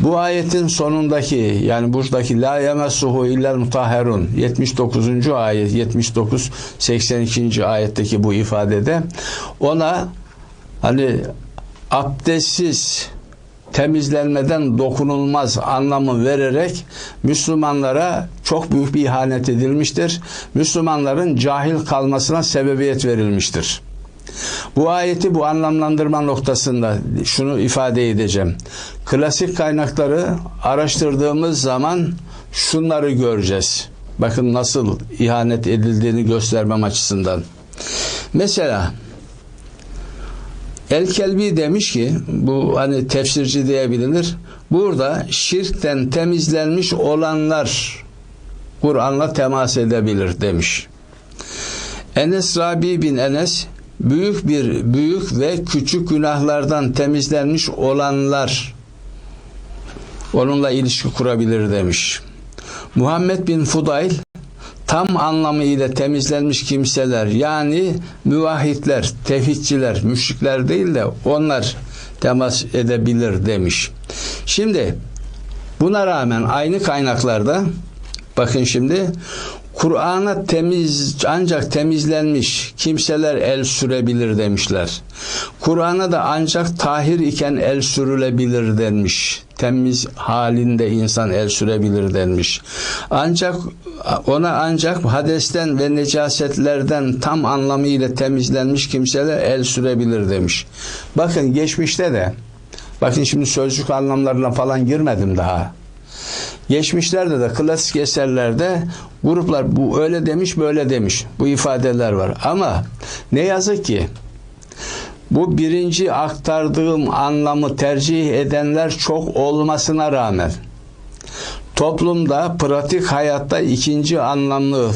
Bu ayetin sonundaki yani buradaki la yemessuhu illel mutahherun 79. ayet 79 82. ayetteki bu ifadede ona hani abdestsiz temizlenmeden dokunulmaz anlamı vererek Müslümanlara çok büyük bir ihanet edilmiştir. Müslümanların cahil kalmasına sebebiyet verilmiştir. Bu ayeti bu anlamlandırma noktasında şunu ifade edeceğim. Klasik kaynakları araştırdığımız zaman şunları göreceğiz. Bakın nasıl ihanet edildiğini göstermem açısından. Mesela El Kelbi demiş ki bu hani tefsirci diye bilinir. Burada şirkten temizlenmiş olanlar Kur'an'la temas edebilir demiş. Enes Rabi bin Enes büyük bir büyük ve küçük günahlardan temizlenmiş olanlar onunla ilişki kurabilir demiş. Muhammed bin Fudayl tam anlamıyla temizlenmiş kimseler yani müvahhidler, tevhidçiler, müşrikler değil de onlar temas edebilir demiş. Şimdi buna rağmen aynı kaynaklarda bakın şimdi Kur'an'a temiz ancak temizlenmiş kimseler el sürebilir demişler. Kur'an'a da ancak tahir iken el sürülebilir denmiş. Temiz halinde insan el sürebilir denmiş. Ancak ona ancak hadesten ve necasetlerden tam anlamıyla temizlenmiş kimseler el sürebilir demiş. Bakın geçmişte de bakın şimdi sözcük anlamlarına falan girmedim daha. Geçmişlerde de klasik eserlerde gruplar bu öyle demiş böyle demiş. Bu ifadeler var. Ama ne yazık ki bu birinci aktardığım anlamı tercih edenler çok olmasına rağmen toplumda pratik hayatta ikinci anlamlı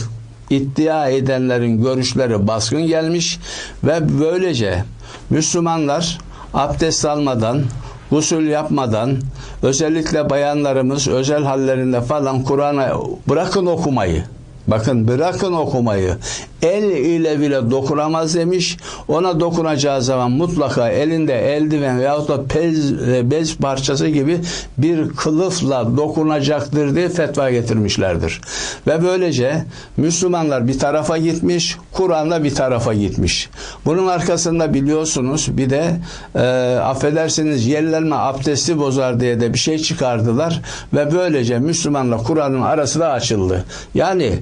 iddia edenlerin görüşleri baskın gelmiş ve böylece Müslümanlar abdest almadan gusül yapmadan özellikle bayanlarımız özel hallerinde falan Kur'an'a bırakın okumayı Bakın bırakın okumayı. El ile bile dokunamaz demiş. Ona dokunacağı zaman mutlaka elinde eldiven veyahut da pez, bez parçası gibi bir kılıfla dokunacaktır diye fetva getirmişlerdir. Ve böylece Müslümanlar bir tarafa gitmiş, Kur'an'da bir tarafa gitmiş. Bunun arkasında biliyorsunuz bir de e, affedersiniz yerlenme abdesti bozar diye de bir şey çıkardılar ve böylece Müslümanla Kur'an'ın arası da açıldı. Yani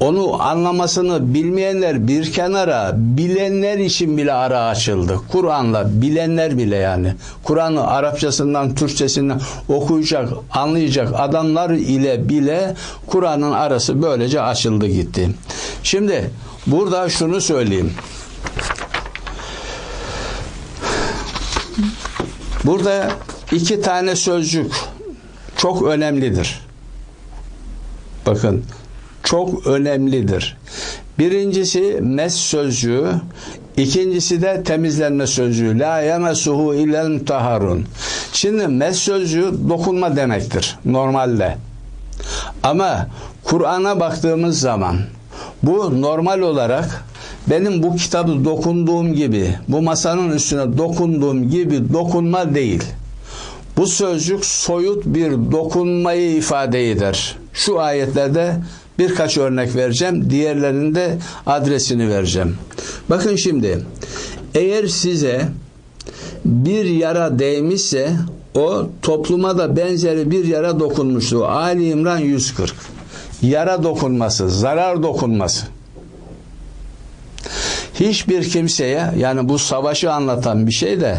onu anlamasını bilmeyenler bir kenara, bilenler için bile ara açıldı. Kur'an'la bilenler bile yani. Kur'an'ı Arapçasından, Türkçesinden okuyacak, anlayacak adamlar ile bile Kur'an'ın arası böylece açıldı gitti. Şimdi burada şunu söyleyeyim. Burada iki tane sözcük çok önemlidir. Bakın çok önemlidir. Birincisi mes sözcüğü, ikincisi de temizlenme sözcüğü. La yemesuhu illel mutaharun. Şimdi mes sözcüğü dokunma demektir normalde. Ama Kur'an'a baktığımız zaman bu normal olarak benim bu kitabı dokunduğum gibi, bu masanın üstüne dokunduğum gibi dokunma değil. Bu sözcük soyut bir dokunmayı ifade eder. Şu ayetlerde birkaç örnek vereceğim. Diğerlerinde adresini vereceğim. Bakın şimdi eğer size bir yara değmişse o topluma da benzeri bir yara dokunmuştu. Ali İmran 140. Yara dokunması, zarar dokunması. Hiçbir kimseye yani bu savaşı anlatan bir şey de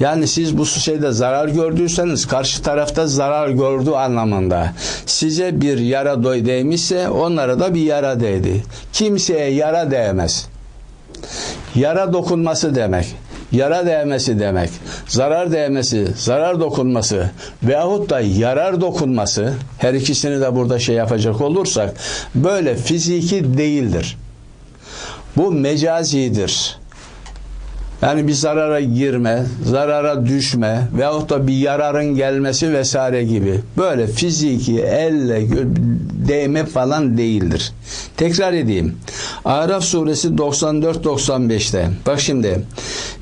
yani siz bu şeyde zarar gördüyseniz karşı tarafta zarar gördü anlamında. Size bir yara doy değmişse onlara da bir yara değdi. Kimseye yara değmez. Yara dokunması demek. Yara değmesi demek. Zarar değmesi, zarar dokunması veyahut da yarar dokunması her ikisini de burada şey yapacak olursak böyle fiziki değildir. Bu mecazidir. Yani bir zarara girme, zarara düşme veyahut da bir yararın gelmesi vesaire gibi. Böyle fiziki, elle değme falan değildir. Tekrar edeyim. Araf suresi 94-95'te. Bak şimdi.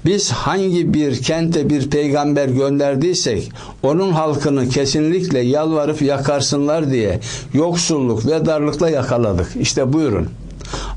Biz hangi bir kente bir peygamber gönderdiysek onun halkını kesinlikle yalvarıp yakarsınlar diye yoksulluk ve darlıkla yakaladık. İşte buyurun.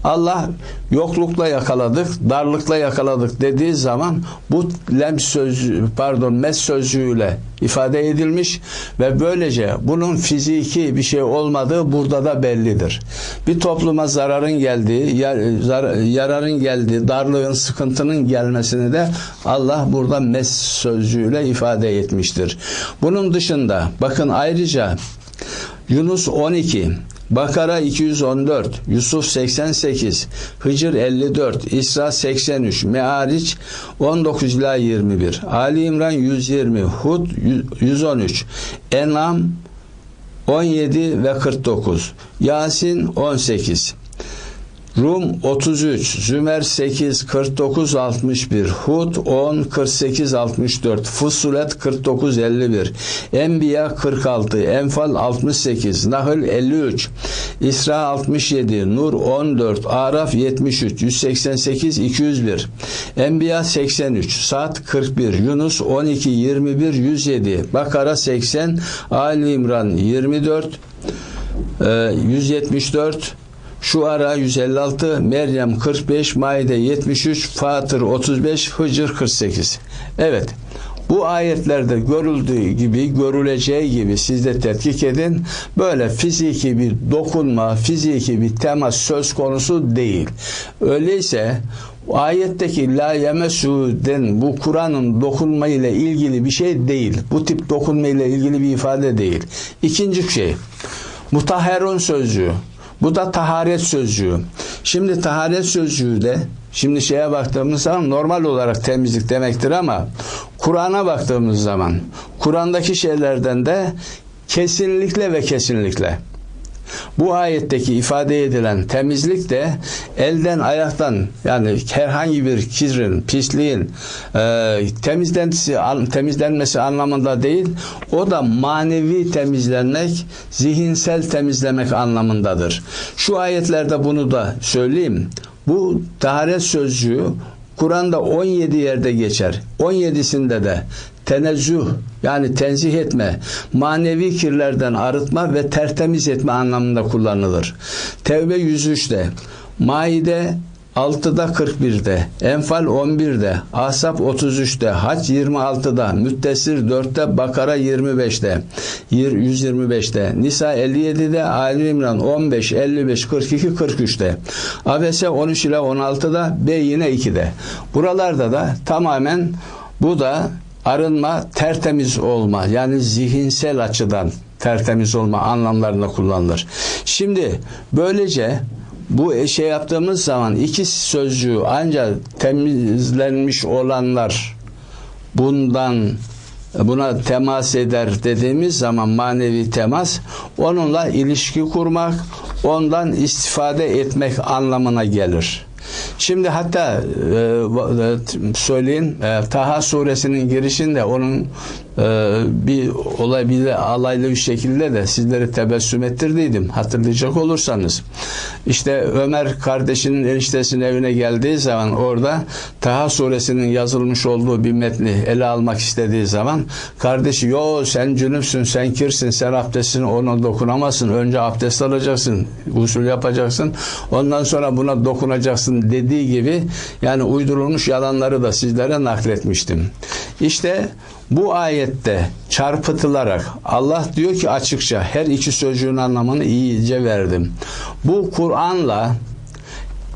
Allah yoklukla yakaladık, darlıkla yakaladık dediği zaman bu lem sözcüğü, pardon mes sözcüğüyle ifade edilmiş ve böylece bunun fiziki bir şey olmadığı burada da bellidir. Bir topluma zararın geldiği, yar- yararın geldiği, darlığın, sıkıntının gelmesini de Allah burada mes sözcüğüyle ifade etmiştir. Bunun dışında bakın ayrıca Yunus 12, Bakara 214, Yusuf 88, Hicr 54, İsra 83, Meariç 19 ila 21, Ali İmran 120, Hud 113, Enam 17 ve 49, Yasin 18, Rum 33, Zümer 8, 49, 61, Hud 10, 48, 64, Fusulet 49, 51, Enbiya 46, Enfal 68, Nahl 53, İsra 67, Nur 14, Araf 73, 188, 201, Enbiya 83, Saat 41, Yunus 12, 21, 107, Bakara 80, Ali İmran 24, e, 174, şu ara 156, Meryem 45, Maide 73, Fatır 35, Hıcır 48. Evet. Bu ayetlerde görüldüğü gibi, görüleceği gibi siz de tetkik edin. Böyle fiziki bir dokunma, fiziki bir temas söz konusu değil. Öyleyse ayetteki la yemesu den bu Kur'an'ın dokunma ile ilgili bir şey değil. Bu tip dokunma ile ilgili bir ifade değil. İkinci şey, mutahherun sözcüğü. Bu da taharet sözcüğü. Şimdi taharet sözcüğü de şimdi şeye baktığımız zaman normal olarak temizlik demektir ama Kur'an'a baktığımız zaman Kur'an'daki şeylerden de kesinlikle ve kesinlikle bu ayetteki ifade edilen temizlik de elden ayaktan yani herhangi bir kirin, pisliğin e, temizlenmesi, temizlenmesi anlamında değil. O da manevi temizlenmek, zihinsel temizlemek anlamındadır. Şu ayetlerde bunu da söyleyeyim. Bu taharet sözcüğü Kur'an'da 17 yerde geçer. 17'sinde de tenezzüh yani tenzih etme, manevi kirlerden arıtma ve tertemiz etme anlamında kullanılır. Tevbe 103'te, Maide 6'da 41'de, Enfal 11'de, Ahzab 33'te, Hac 26'da, Müttesir 4'te, Bakara 25'te, 125'te, Nisa 57'de, Ali İmran 15, 55, 42, 43'te, Abese 13 ile 16'da, B yine 2'de. Buralarda da tamamen bu da arınma, tertemiz olma yani zihinsel açıdan tertemiz olma anlamlarında kullanılır. Şimdi böylece bu şey yaptığımız zaman iki sözcüğü ancak temizlenmiş olanlar bundan buna temas eder dediğimiz zaman manevi temas onunla ilişki kurmak, ondan istifade etmek anlamına gelir. Şimdi hatta e, e, söyleyin e, Taha suresinin girişinde onun bir olay bir de alaylı bir şekilde de sizleri tebessüm ettirdiydim hatırlayacak olursanız. İşte Ömer kardeşinin eniştesinin evine geldiği zaman orada Taha suresinin yazılmış olduğu bir metni ele almak istediği zaman kardeşi yo sen cünüpsün sen kirsin sen abdestini ona dokunamazsın önce abdest alacaksın usul yapacaksın ondan sonra buna dokunacaksın dediği gibi yani uydurulmuş yalanları da sizlere nakletmiştim. İşte bu ayette çarpıtılarak Allah diyor ki açıkça her iki sözcüğün anlamını iyice verdim. Bu Kur'an'la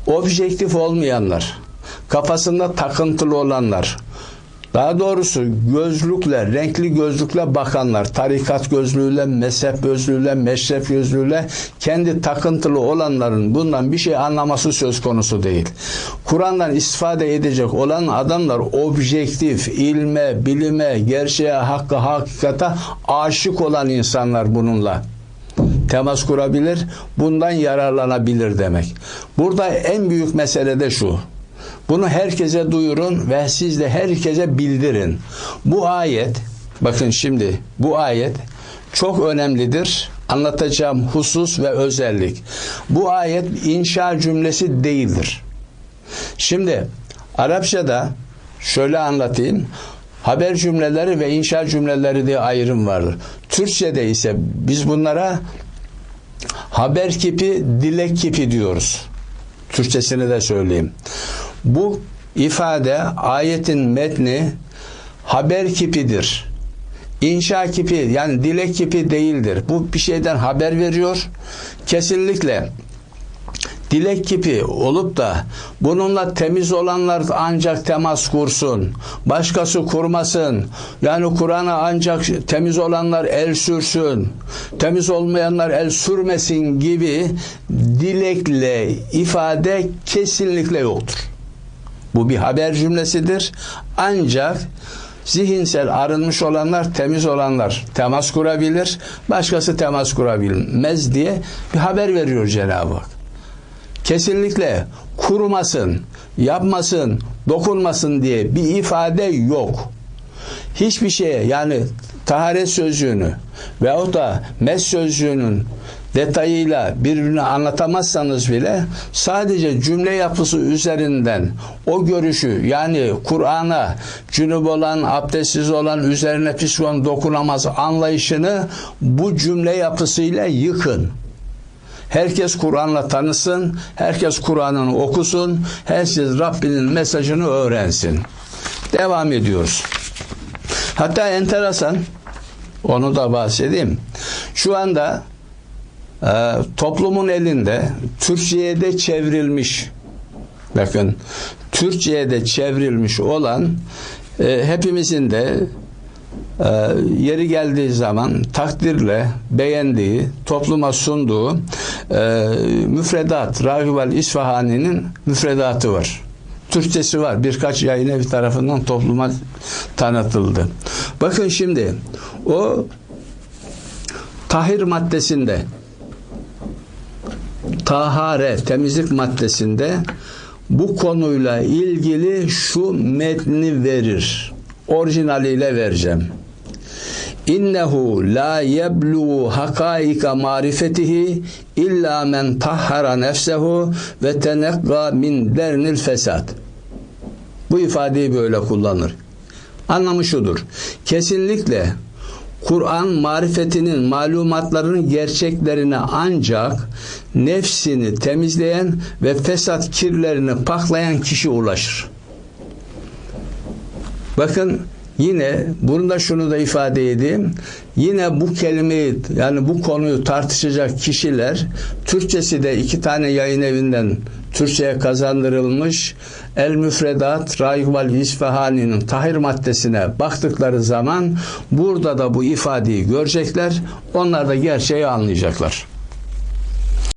objektif olmayanlar, kafasında takıntılı olanlar, daha doğrusu gözlükle, renkli gözlükle bakanlar, tarikat gözlüğüyle, mezhep gözlüğüyle, meşrep gözlüğüyle kendi takıntılı olanların bundan bir şey anlaması söz konusu değil. Kur'an'dan istifade edecek olan adamlar objektif, ilme, bilime, gerçeğe, hakka, hakikate aşık olan insanlar bununla temas kurabilir, bundan yararlanabilir demek. Burada en büyük mesele de şu. Bunu herkese duyurun ve siz de herkese bildirin. Bu ayet, bakın şimdi bu ayet çok önemlidir. Anlatacağım husus ve özellik. Bu ayet inşa cümlesi değildir. Şimdi Arapçada şöyle anlatayım. Haber cümleleri ve inşa cümleleri diye ayrım vardır. Türkçede ise biz bunlara haber kipi, dilek kipi diyoruz. Türkçesini de söyleyeyim. Bu ifade ayetin metni haber kipidir. İnşa kipi yani dilek kipi değildir. Bu bir şeyden haber veriyor. Kesinlikle dilek kipi olup da bununla temiz olanlar ancak temas kursun. Başkası kurmasın. Yani Kur'an'a ancak temiz olanlar el sürsün. Temiz olmayanlar el sürmesin gibi dilekle ifade kesinlikle yoktur. Bu bir haber cümlesidir. Ancak zihinsel arınmış olanlar, temiz olanlar temas kurabilir. Başkası temas kurabilmez diye bir haber veriyor Cenab-ı Hak kesinlikle kurumasın, yapmasın, dokunmasın diye bir ifade yok. Hiçbir şeye yani taharet sözcüğünü veyahut da mes sözcüğünün detayıyla birbirini anlatamazsanız bile sadece cümle yapısı üzerinden o görüşü yani Kur'an'a cünüp olan, abdestsiz olan, üzerine pis olan dokunamaz anlayışını bu cümle yapısıyla yıkın. Herkes Kur'an'la tanısın, herkes Kur'an'ını okusun, herkes Rabbinin mesajını öğrensin. Devam ediyoruz. Hatta enteresan, onu da bahsedeyim. Şu anda e, toplumun elinde Türkçe'ye çevrilmiş, bakın Türkçe'ye çevrilmiş olan e, hepimizin de e, yeri geldiği zaman takdirle beğendiği, topluma sunduğu e, müfredat, Rahibal İsfahani'nin müfredatı var. Türkçesi var. Birkaç yayın evi tarafından topluma tanıtıldı. Bakın şimdi o tahir maddesinde tahare, temizlik maddesinde bu konuyla ilgili şu metni verir. Orijinaliyle vereceğim. İnnehu la yeblu hakaika marifetihi illa men tahhara nefsehu ve tenekka min dernil fesad. Bu ifadeyi böyle kullanır. Anlamı şudur. Kesinlikle Kur'an marifetinin, malumatlarının gerçeklerine ancak nefsini temizleyen ve fesat kirlerini paklayan kişi ulaşır. Bakın yine burada şunu da ifade edeyim. Yine bu kelimeyi yani bu konuyu tartışacak kişiler Türkçesi de iki tane yayın evinden Türkçe'ye kazandırılmış El Müfredat Rayhval İsfahani'nin tahir maddesine baktıkları zaman burada da bu ifadeyi görecekler. Onlar da gerçeği anlayacaklar.